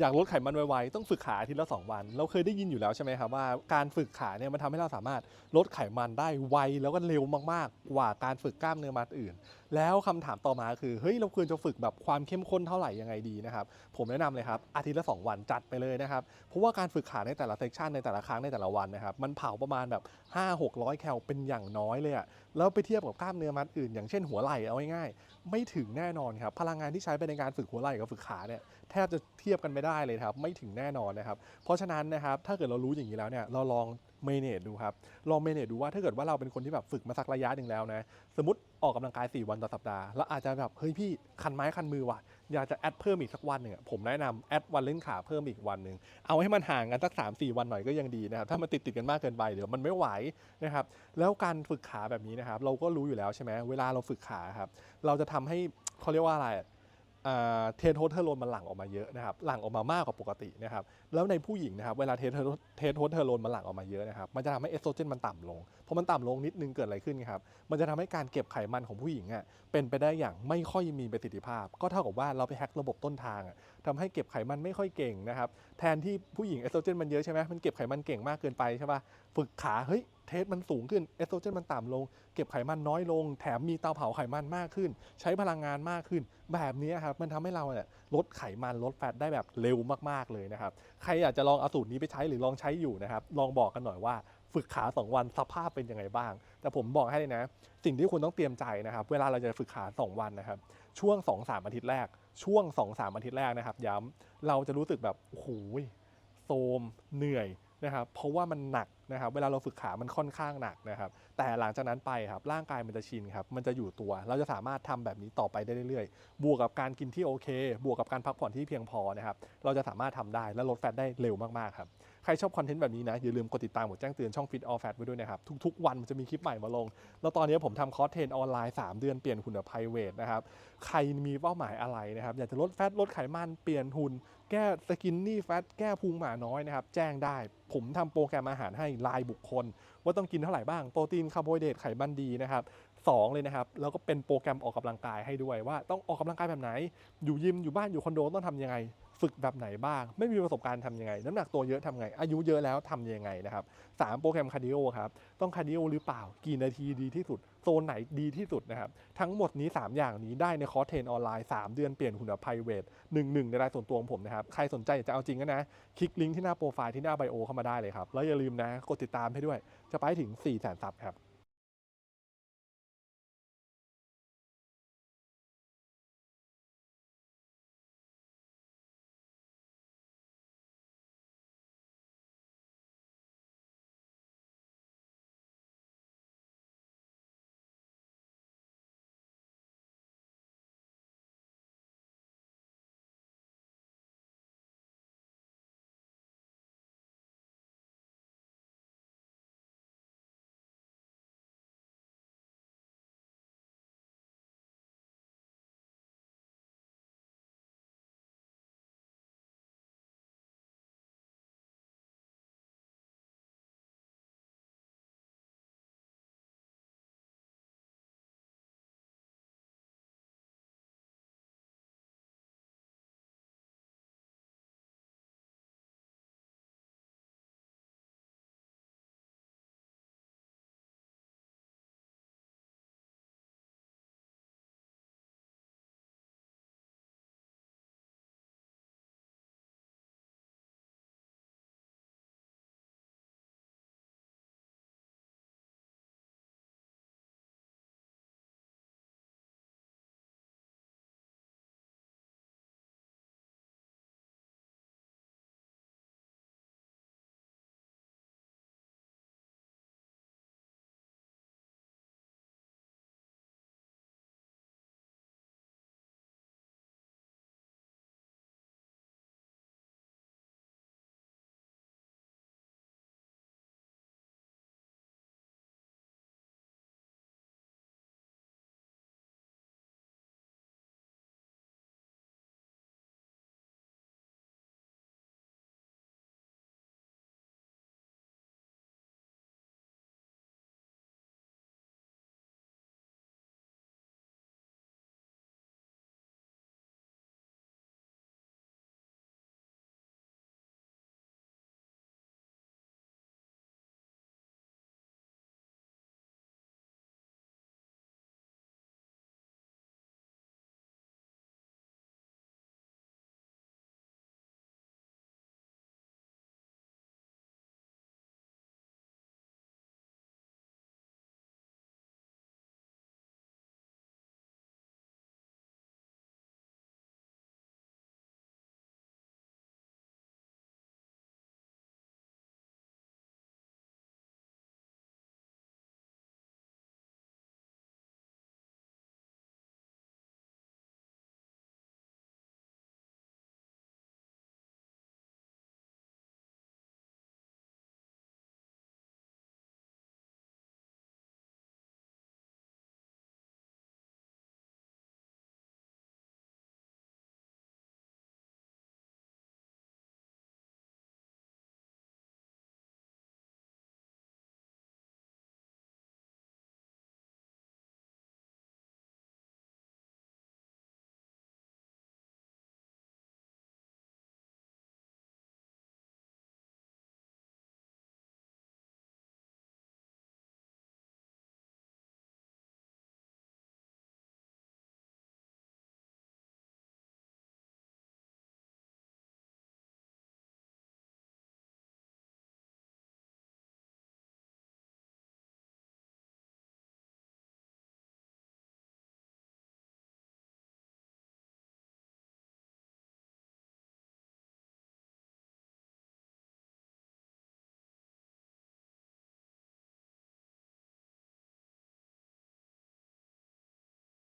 อยากลดไขมันไวๆต้องฝึกขาอาทิตย์ละ 2 วัน เราเคยได้ยินอยู่แล้วใช่ไหมครับว่าการฝึกขาเนี่ยมันทำให้เราสามารถลดไขมันได้ไวแล้วก็เร็วมากๆ กว่าการฝึกกล้ามเนื้อมัดอื่น แล้วคำถามต่อมาคือเฮ้ยเราควรจะฝึกแบบความเข้มข้นเท่าไหร่ยังไงดีนะครับผมแนะนำเลยครับอาทิตย์ละ 2 วันจัดไปเลยนะครับเพราะว่าการฝึกขาในแต่ละเซกชันในแต่ละครั้งในแต่ละวันนะครับมันเผาประมาณแบบ 5 600 แคลเป็นอย่างน้อยเลยอะแล้วไปเทียบกับกล้ามเนื้อมัดอื่นอย่างเช่นหัวไหล่เอาง่ายๆไม่ถึงแน่นอนครับพลังงานที่ใช้ไปในการฝึกหัวไหล่กับฝึกขาเนี่ยแทบจะเทียบกันไม่ได้เลยครับไม่ถึงแน่นอนนะครับเพราะฉะนั้นนะครับถ้าเกิดเรารู้อย่างนี้แล้วเนี่ยเราลอง เมเนจดูครับ ลองเมเนจดูว่าถ้าเกิดว่าเราเป็นคนที่แบบฝึกมาสักระยะหนึ่งแล้วนะ สมมติออกกำลังกาย 4 วันต่อสัปดาห์ แล้วอาจจะแบบ เฮ้ยพี่ คันไม้คันมือว่ะ อยากจะแอดเพิ่มอีกสักวันหนึ่งผมแนะนำแอดวันเล่นขาเพิ่มอีกวันหนึ่ง เอาให้มันห่างกันสัก 3 4 วันหน่อยก็ยังดีนะครับ ถ้ามันติดติดกันมากเกินไปเดี๋ยวมันไม่ไหวนะครับ แล้วการฝึกขาแบบนี้นะครับ เราก็รู้อยู่แล้วใช่ไหมเวลาเราฝึกขาครับ เราจะทำให้เขาเรียกว่าอะไร เทสโทสเทอโรนมันหลั่งออกมาเยอะนะครับหลั่งออกมามากกว่าปกตินะครับแล้วในผู้หญิงนะครับเวลาเทสเทสโทสเทอโรนมันหลั่งออกมาเยอะนะครับมันจะทำให้เอสโตรเจนมันต่ำลงพอมันต่ำลงนิดนึงเกิดอะไรขึ้นครับมันจะทำให้การเก็บไขมันของผู้หญิงอะเป็นไปได้อย่างไม่ค่อยมีประสิทธิภาพ ก็เท่ากับว่าเราไปแฮกระบบต้นทางอะ ทำให้เก็บไขมันไม่ค่อยเก่งนะครับ แทนที่ผู้หญิงเอสโตรเจนมันเยอะใช่ไหมมันเก็บไขมันเก่งมากเกินไปใช่ปะฝึกขาเฮ้ยเทสมันสูงขึ้นเอสโตรเจนมันต่ำลง เก็บไขมันน้อยลง แถมมีเตาเผาไขมันมากขึ้น ใช้พลังงานมากขึ้น แบบนี้ครับมันทำให้เราเนี่ยลดไขมันลดแฟตได้แบบเร็วมากๆเลยนะครับ ใครอยากจะลองเอาสูตรนี้ไปใช้หรือลองใช้อยู่นะครับ ลองบอกกันหน่อยว่าฝึกขา 2 วันสภาพเป็นยังไงบ้าง แต่ผมบอกให้เลยนะ สิ่งที่คุณต้องเตรียมใจนะครับ เวลาเราจะฝึกขา 2 วันนะครับ ช่วง 2-3 อาทิตย์แรก ช่วง 2-3 อาทิตย์แรกนะครับ ย้ำเราจะรู้สึกแบบโอ้โหโทมเหนื่อยนะครับเพราะว่ามันหนักนะครับเวลาเราฝึกขามันค่อนข้างหนักนะครับ แต่หลังจากนั้นไปครับร่างกายมันจะชินครับมันจะอยู่ตัว เราจะสามารถทำแบบนี้ต่อไปได้เรื่อยๆ บวกกับการกินที่โอเค บวกกับการพักผ่อนที่เพียงพอนะครับเราจะสามารถทำได้และลดแฟตได้เร็วมากๆครับ ใครชอบคอนเทนต์แบบนี้นะ อย่าลืมกดติดตามกดแจ้งเตือนช่อง Fit All Fat ไว้ด้วยนะครับ ทุกๆ วันมันจะมีคลิปใหม่มาลง แล้วตอนนี้ผมทำคอร์สเทรนออนไลน์ 3 เดือนเปลี่ยนหุ่นแบบไพรเวทนะครับ ใครมีเป้าหมายอะไรนะครับ อยากจะลดแฟตลดไขมันเปลี่ยนหุ่นแก้สกินนี่แฟตแก้พุงหมาน้อยนะครับแจ้งได้ ผมทำโปรแกรมอาหารให้รายบุคคล ว่าต้องกินเท่าไหร่บ้างโปรตีนคาร์โบไฮเดรตไขมันดีนะครับสองเลยนะครับ แล้วก็เป็นโปรแกรมออกกำลังกายให้ด้วยว่าต้องออกกำลังกายแบบไหน อยู่ยิมอยู่บ้านอยู่คอนโดต้องทำยังไง ฝึกแบบไหนบ้าง ไม่มีประสบการณ์ทำยังไง น้ำหนักตัวเยอะทำไง อายุเยอะแล้วทำยังไงนะครับสามโปรแกรมคาร์ดิโอครับ ต้องคาร์ดิโอหรือเปล่า กี่นาทีดีที่สุด โซนไหนดีที่สุดนะครับ ทั้งหมดนี้ 3 อย่างนี้ได้ในคอร์สเทรนออนไลน์ 3 เดือนเปลี่ยนหุ่นแบบไพรเวทหนึ่งหนึ่งในรายส่วนตัวของผมนะครับ ใครสนใจอยากจะเอาจริงก็นะ คลิกลิงก์ที่หน้าโปรไฟล์ที่หน้าไบโอเข้ามาได้เลยครับ แล้วอย่าลืมนะ กดติดตามให้ด้วย จะไปถึง4 0 0 0 0 0ซับครับ